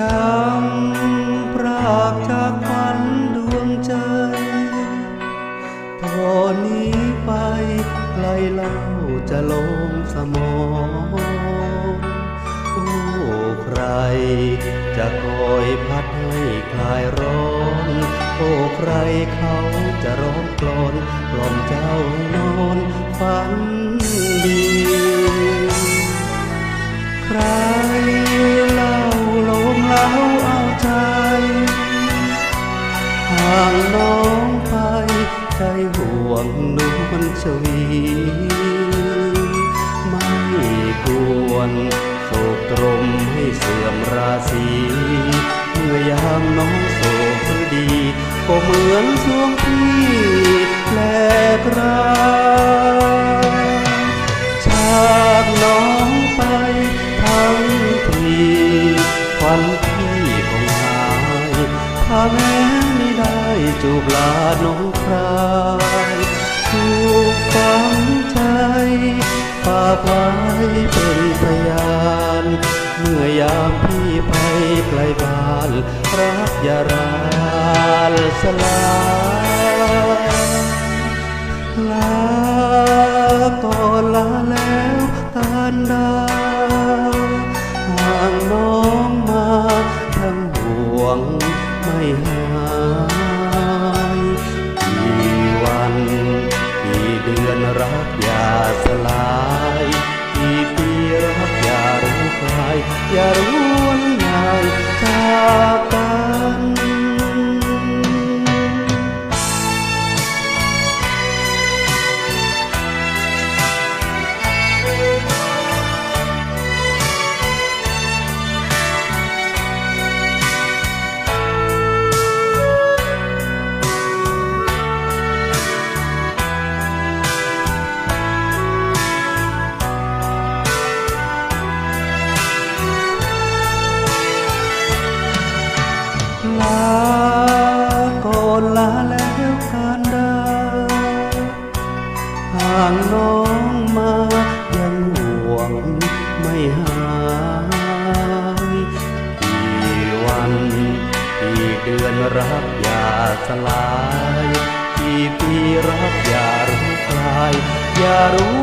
ช้ำพรากจากฝันดวงใจตอนนี้ไปไกลเล่าจะลงสมองโอ้ใคร จะคอยพัดให้คลายร้อนโอ้ใครเขาจะร้องกลอนกล่อมเจ้านอนฝันดี ใคร ใจห่วงนวลชวี ไม่ควรโศกตรมให้เสื่อมราศีเมื่อยามน้องโศกหรือดี ก็เหมือนสวงที่ จูบลาน้องครายถูกฝังใจฝากไว้เป็นพยานเมื่อยามพี่ไปไกลบ้านรักยารานสลายลาก่อนลาแล้วตานดาวห่างน้องมาทั้ง ล เดือนรักอย่าสลาย ที่ปีรักอย่ารู้คลาย อย่ารู้